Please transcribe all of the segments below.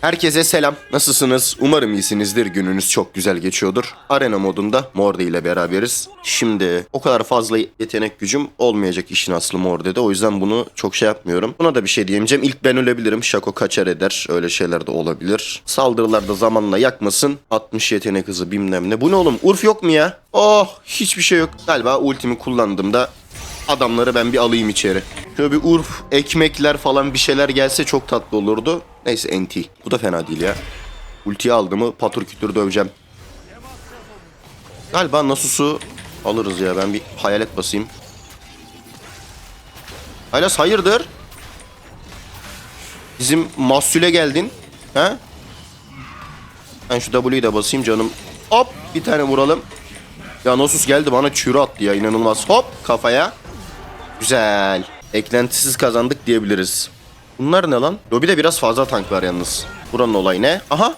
Herkese selam. Nasılsınız? Umarım iyisinizdir. Gününüz çok güzel geçiyordur. Arena modunda Morde ile beraberiz. Şimdi o kadar fazla yetenek gücüm olmayacak işin aslı Morde'de. O yüzden bunu çok şey yapmıyorum. Buna da bir şey diyemeyeceğim. İlk ben ölebilirim. Şako kaçar eder. Öyle şeyler de olabilir. Saldırılarda zamanla yakmasın. 60 yetenek hızı bilmem ne. Bu ne oğlum? Urf yok mu ya? Oh hiçbir şey yok. Galiba ultimi kullandığımda adamları ben bir alayım içeri. Şöyle bir urf, ekmekler falan bir şeyler gelse çok tatlı olurdu. Neyse NT. Bu da fena değil ya. Ultiyi aldı mı patır kütür döveceğim. Galiba Nasus'u alırız ya. Ben bir hayalet basayım. Haylas hayırdır? Bizim mahsule geldin. He? Ben şu W'yu da basayım canım. Hop bir tane vuralım. Ya Nasus geldi bana çürü attı ya inanılmaz. Hop kafaya. Güzel. Eklentisiz kazandık diyebiliriz. Bunlar ne lan? Lobide biraz fazla tank var yalnız. Buranın olayı ne? Aha.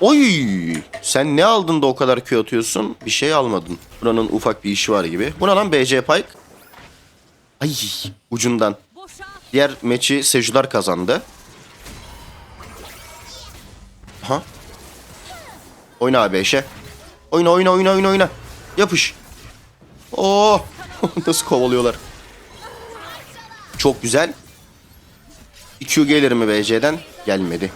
Oy! Sen ne aldın da o kadar Q atıyorsun? Bir şey almadın. Buranın ufak bir işi var gibi. Bu ne lan BC Pike? Ay ucundan. Diğer maçı Sejular kazandı. Aha. Oyna abi eşe. Oyna oyna oyna oyna oyna. Yapış. Oo. Nasıl kovalıyorlar. Çok güzel. 2 gelir mi BC'den? Gelmedi.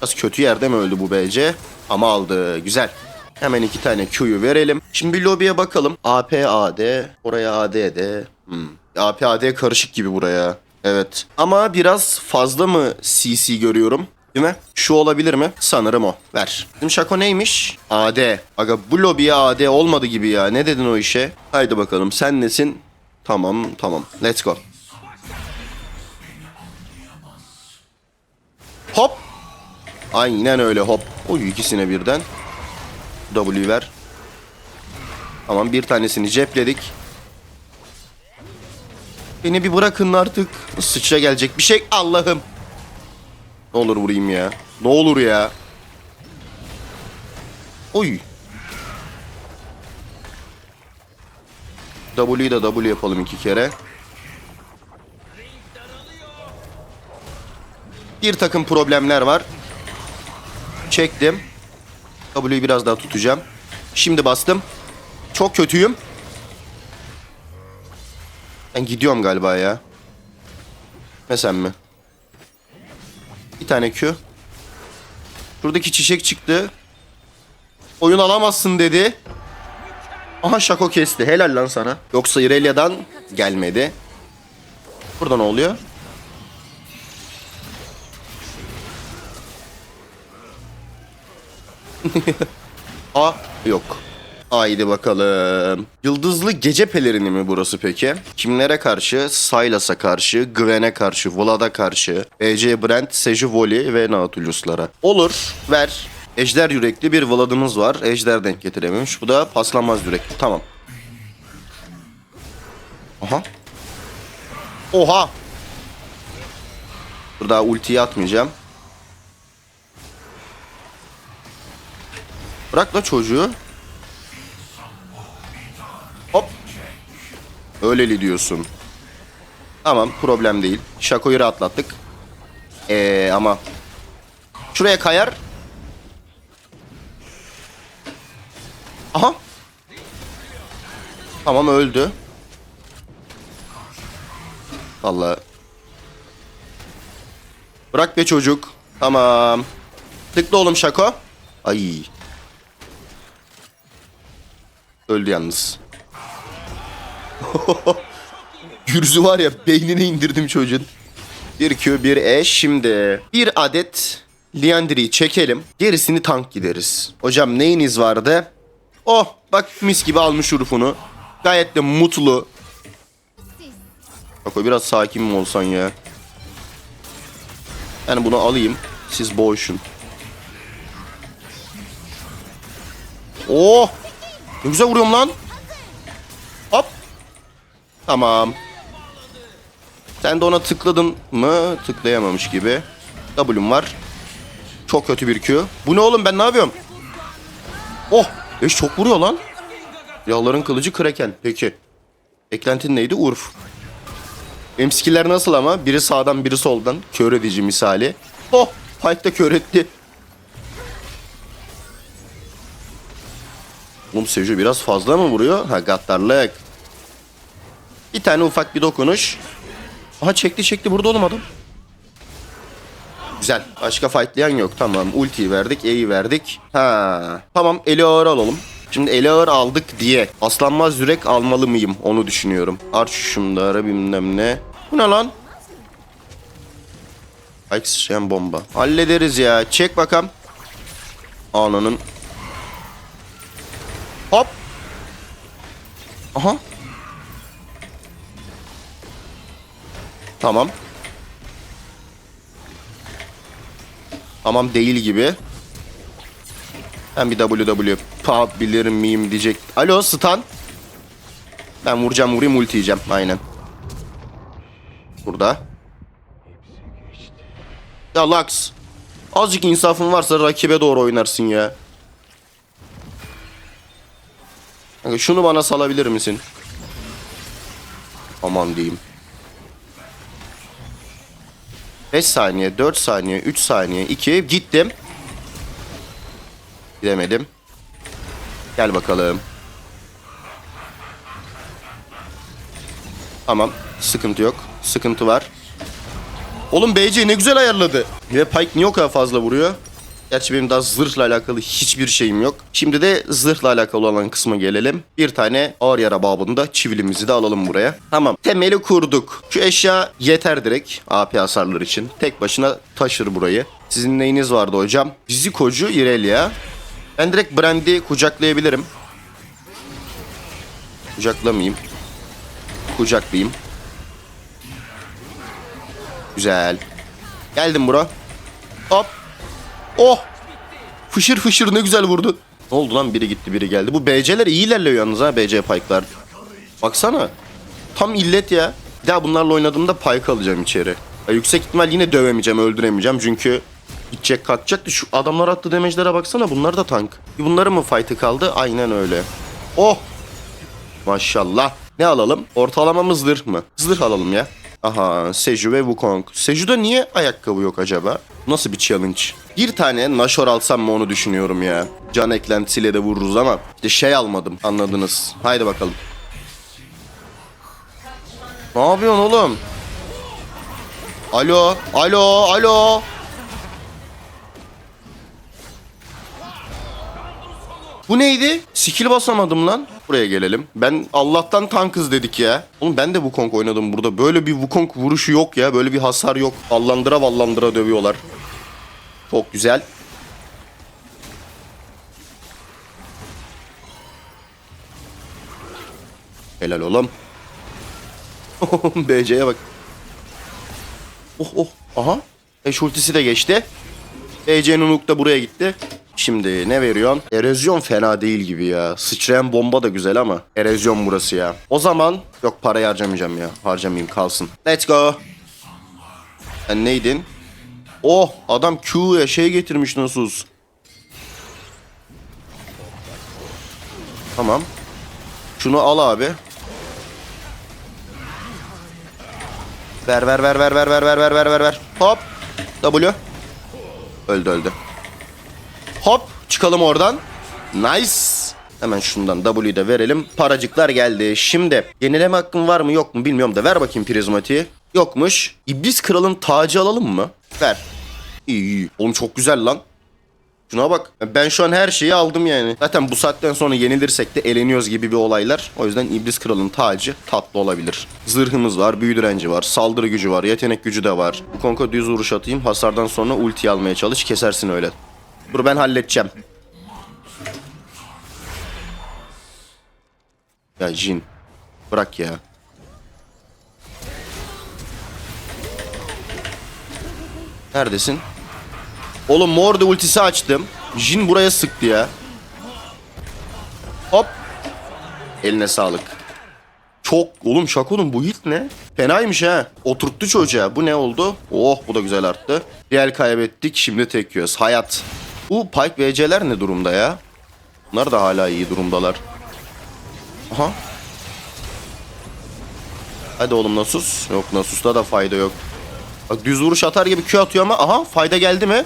Biraz kötü yerde mi öldü bu BC? Ama aldı. Güzel. Hemen iki tane Q'yu verelim. Şimdi bir lobiye bakalım. AP AD. Oraya AD de. Hmm. AP AD karışık gibi buraya. Evet. Ama biraz fazla mı CC görüyorum? Değil mi? Şu olabilir mi? Sanırım o. Ver. Bizim şako neymiş? AD. Aga bu lobiye AD olmadı gibi ya. Ne dedin o işe? Haydi bakalım. Sen nesin? Tamam tamam. Let's go. Hop. Aynen öyle hop. Oy ikisine birden. W ver. Tamam bir tanesini cepledik. Beni bir bırakın artık. Sıçra gelecek bir şey. Allah'ım. Ne olur vurayım ya. Ne olur ya. Oy. W'yu da W yapalım iki kere. Bir takım problemler var. Çektim. W'yu biraz daha tutacağım. Şimdi bastım. Çok kötüyüm. Ben gidiyorum galiba ya. Ne sen mi? Bir tane Q. Şuradaki çiçek çıktı. Oyun alamazsın dedi. Aha Şako kesti. Helal lan sana. Yoksa Irelia'dan gelmedi. Burada ne oluyor? A yok. Haydi bakalım. Yıldızlı gece pelerini mi burası peki? Kimlere karşı? Sylas'a karşı, Gwen'e karşı, Vlad'a karşı, BC Brent, Seju Voli ve Nautilus'lara. Olur, ver. Ejder yürekli bir Vlad'ımız var. Ejder denk getirememiş. Bu da paslanmaz yürekli. Tamam. Aha. Oha. Burada ultiyi atmayacağım. Bırak la çocuğu. Hop. Öyleli diyorsun. Tamam problem değil. Şakoyu rahatlattık. Ee, ama şuraya kayar. Aha. Tamam öldü. Vallahi. Bırak be çocuk. Tamam. Tıkla oğlum Şako. Ay. Öldü yalnız. Gürzü var ya beynine indirdim çocuğun. Bir Q bir E şimdi. Bir adet Liandry'i çekelim. Gerisini tank gideriz. Hocam neyiniz vardı? Oh bak mis gibi almış urfunu. Gayet de mutlu. Bak o biraz sakin mi olsan ya? Yani bunu alayım. Siz boğuşun. Oh! Ne güzel vuruyorum lan. Hop. Tamam. Sen de ona tıkladın mı? Tıklayamamış gibi. W'm var. Çok kötü bir Q. Bu ne oğlum ben ne yapıyorum? Oh! Eş çok vuruyor lan. Yağların kılıcı Kraken. Peki. Eklentin neydi? Urf. Benim skiller nasıl ama? Biri sağdan biri soldan. Kör edici misali. Oh! Pike de kör etti. Oğlum Seju biraz fazla mı vuruyor? Ha gaddarlık. Bir tane ufak bir dokunuş. Aha çekti çekti burada oğlum adam. Güzel. Başka fightlayan yok. Tamam. Ultiyi verdik. E'yi verdik. Ha. Tamam. Eli ağır alalım. Şimdi eli ağır aldık diye aslanmaz yürek almalı mıyım onu düşünüyorum. Arç şunları bilmem ne. Bu ne lan? Ay sıçrayan bomba. Hallederiz ya. Çek bakalım. Ananın. Hop. Aha. Tamam. Tamam değil gibi. Ben bir WW yapabilir miyim diyecek. Alo stun. Ben vuracağım vurayım ulti yiyeceğim. Aynen. Burada. Ya Lux. Azıcık insafın varsa rakibe doğru oynarsın ya. Şunu bana salabilir misin? Aman diyeyim. 5 saniye, 4 saniye, 3 saniye, 2 gittim. Gidemedim. Gel bakalım. Tamam. Sıkıntı yok. Sıkıntı var. Oğlum BC ne güzel ayarladı. Ve Pike niye o kadar fazla vuruyor? Gerçi benim daha zırhla alakalı hiçbir şeyim yok. Şimdi de zırhla alakalı olan kısma gelelim. Bir tane ağır yara babında çivilimizi de alalım buraya. Tamam. Temeli kurduk. Şu eşya yeter direkt AP hasarlar için. Tek başına taşır burayı. Sizin neyiniz vardı hocam? Bizikocu Irelia. Ben direkt Brand'i kucaklayabilirim. Kucaklamayayım. Kucaklayayım. Güzel. Geldim bro. Hop. Oh. Fışır fışır ne güzel vurdu. Ne oldu lan biri gitti biri geldi. Bu BC'ler iyi ilerliyor yalnız ha BC Pike'lar. Baksana. Tam illet ya. Bir daha bunlarla oynadığımda Pike alacağım içeri. Ya yüksek ihtimal yine dövemeyeceğim, öldüremeyeceğim. Çünkü gidecek kalkacaktı. Şu adamlar attı damage'lere baksana. Bunlar da tank. Bunların mı fight'ı kaldı? Aynen öyle. Oh. Maşallah. Ne alalım? Ortalamamız zırh mı? Zırh alalım ya. Aha Seju ve Wukong. Seju'da niye ayakkabı yok acaba? Nasıl bir challenge? Bir tane Nashor alsam mı onu düşünüyorum ya. Can eklentisiyle de vururuz ama işte şey almadım anladınız. Haydi bakalım. Ne yapıyorsun oğlum? Alo, alo, alo. Bu neydi? Skill basamadım lan. Buraya gelelim. Ben Allah'tan tankız dedik ya. Oğlum ben de Wukong oynadım burada. Böyle bir Wukong vuruşu yok ya. Böyle bir hasar yok. Vallandıra vallandıra dövüyorlar. Çok güzel. Helal oğlum. BC'ye bak. Oh oh. Aha. Eş ultisi de geçti. BC'nin da buraya gitti. Şimdi ne veriyorsun? Erozyon fena değil gibi ya. Sıçrayan bomba da güzel ama. Erozyon burası ya. O zaman yok parayı harcamayacağım ya. Harcamayayım kalsın. Let's go. Sen neydin? Oh adam Q'ya şey getirmiş nasıl? Tamam. Şunu al abi. Ver ver ver ver ver ver ver ver ver ver ver. Hop. W. Öldü öldü. Hop çıkalım oradan. Nice. Hemen şundan W'yu da verelim. Paracıklar geldi. Şimdi yenileme hakkın var mı yok mu bilmiyorum da ver bakayım prizmatiği. Yokmuş. İblis kralın tacı alalım mı? Ver. İyi iyi. Oğlum çok güzel lan. Şuna bak. Ben şu an her şeyi aldım yani. Zaten bu saatten sonra yenilirsek de eleniyoruz gibi bir olaylar. O yüzden İblis Kral'ın tacı tatlı olabilir. Zırhımız var, büyü direnci var, saldırı gücü var, yetenek gücü de var. Bu konka düz vuruş atayım. Hasardan sonra ulti almaya çalış. Kesersin öyle. Dur ben halledeceğim. Ya Jin. Bırak ya. Neredesin? Oğlum Morde ultisi açtım. Jin buraya sıktı ya. Hop. Eline sağlık. Çok oğlum şakonun bu hit ne? Fenaymış ha. Oturttu çocuğa. Bu ne oldu? Oh bu da güzel arttı. Real kaybettik. Şimdi tek yiyoruz. Hayat. Bu Pike VC'ler ne durumda ya? Bunlar da hala iyi durumdalar. Aha. Hadi oğlum Nasus. Yok Nasus'ta da fayda yok. Bak düz vuruş atar gibi Q atıyor ama aha fayda geldi mi?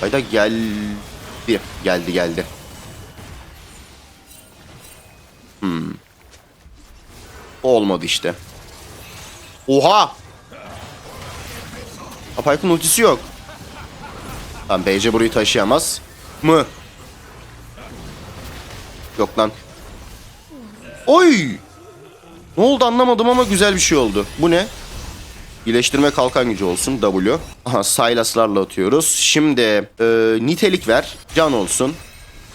Fayda geldi. Geldi geldi. Hmm. Olmadı işte. Oha! Apayk'ın ultisi yok. Tamam BC burayı taşıyamaz. Mı? Yok lan. Oy! Ne oldu anlamadım ama güzel bir şey oldu. Bu ne? İyileştirme kalkan gücü olsun W. Aha Sylas'larla atıyoruz. Şimdi e, nitelik ver. Can olsun.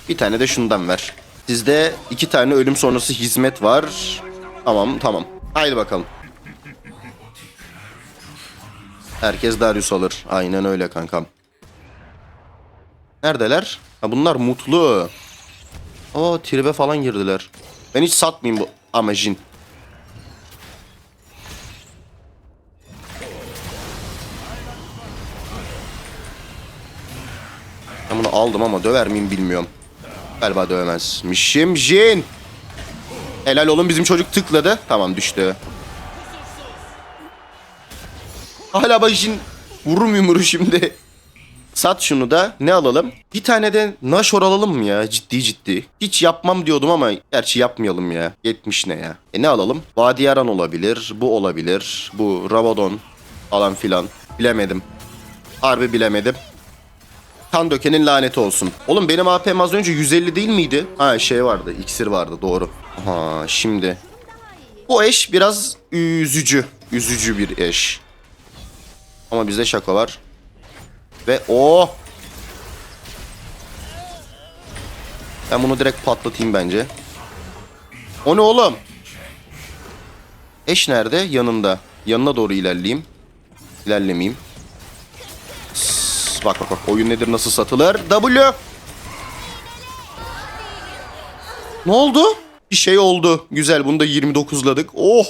Bir tane de şundan ver. Sizde iki tane ölüm sonrası hizmet var. Tamam tamam. Haydi bakalım. Herkes Darius alır. Aynen öyle kankam. Neredeler? Ha bunlar mutlu. Aa tribe falan girdiler. Ben hiç satmayayım bu amacın. Ben bunu aldım ama döver miyim bilmiyorum. Galiba dövemezmişim. Jin. Helal olun bizim çocuk tıkladı. Tamam düştü. Hala bak Jin. Vururum yumruğu şimdi. Sat şunu da. Ne alalım? Bir tane de Nashor alalım mı ya? Ciddi ciddi. Hiç yapmam diyordum ama gerçi yapmayalım ya. 70 ne ya? E ne alalım? Vadiyaran olabilir. Bu olabilir. Bu Rabadon falan filan. Bilemedim. Harbi bilemedim. Kan dökenin laneti olsun. Oğlum benim AP'm az önce 150 değil miydi? Ha şey vardı. iksir vardı doğru. Aha şimdi. Bu eş biraz üzücü. Üzücü bir eş. Ama bizde şaka var. Ve o Ben bunu direkt patlatayım bence. O ne oğlum? Eş nerede? Yanında. Yanına doğru ilerleyeyim. İlerlemeyeyim. Bak bak bak oyun nedir nasıl satılır? W. Ne oldu? Bir şey oldu. Güzel bunu da 29'ladık. Oh.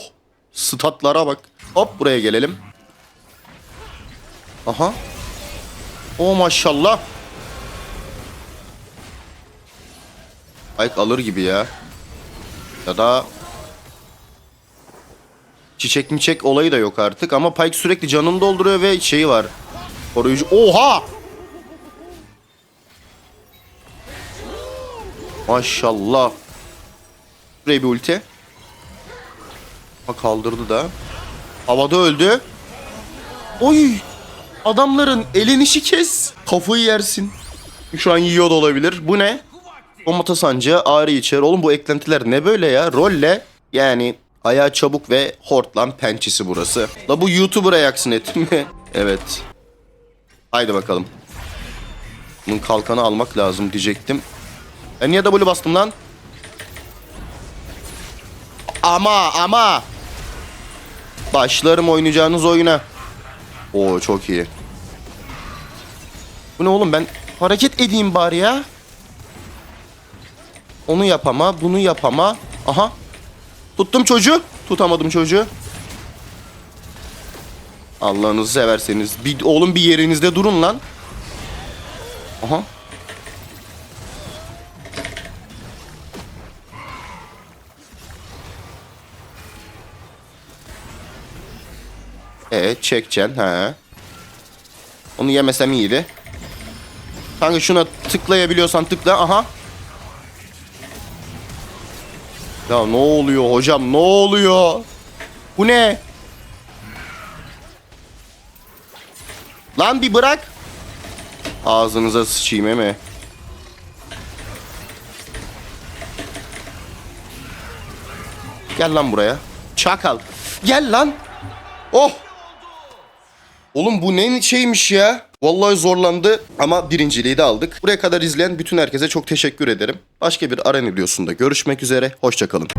Statlara bak. Hop buraya gelelim. Aha. O maşallah. Ayk alır gibi ya. Ya da çiçek miçek olayı da yok artık ama Pike sürekli canını dolduruyor ve şeyi var. Koruyucu. Oha! Maşallah. Buraya bir ulti. Ha kaldırdı da. Havada öldü. Oy! Adamların elenişi kes. Kafayı yersin. Şu an yiyor da olabilir. Bu ne? Komata sancı, ağrı içer. Oğlum bu eklentiler ne böyle ya? Rolle yani ayağı çabuk ve hortlan pençesi burası. La bu YouTuber ayaksın et mi? evet. Haydi bakalım. Bunun kalkanı almak lazım diyecektim. Ben niye W bastım lan? Ama ama. Başlarım oynayacağınız oyuna. Oo çok iyi. Bu ne oğlum ben hareket edeyim bari ya. Onu yapama, bunu yapama. Aha. Tuttum çocuğu. Tutamadım çocuğu. Allah'ınızı severseniz. Bir, oğlum bir yerinizde durun lan. Aha. Evet çekeceksin ha. Onu yemesem iyiydi. Kanka şuna tıklayabiliyorsan tıkla. Aha. Ya ne oluyor hocam ne oluyor? Bu ne? Lan bir bırak. Ağzınıza sıçayım eme. Gel lan buraya. Çakal. Gel lan. Oh. Oğlum bu ne şeymiş ya? Vallahi zorlandı ama birinciliği de aldık. Buraya kadar izleyen bütün herkese çok teşekkür ederim. Başka bir arena videosunda görüşmek üzere. Hoşçakalın.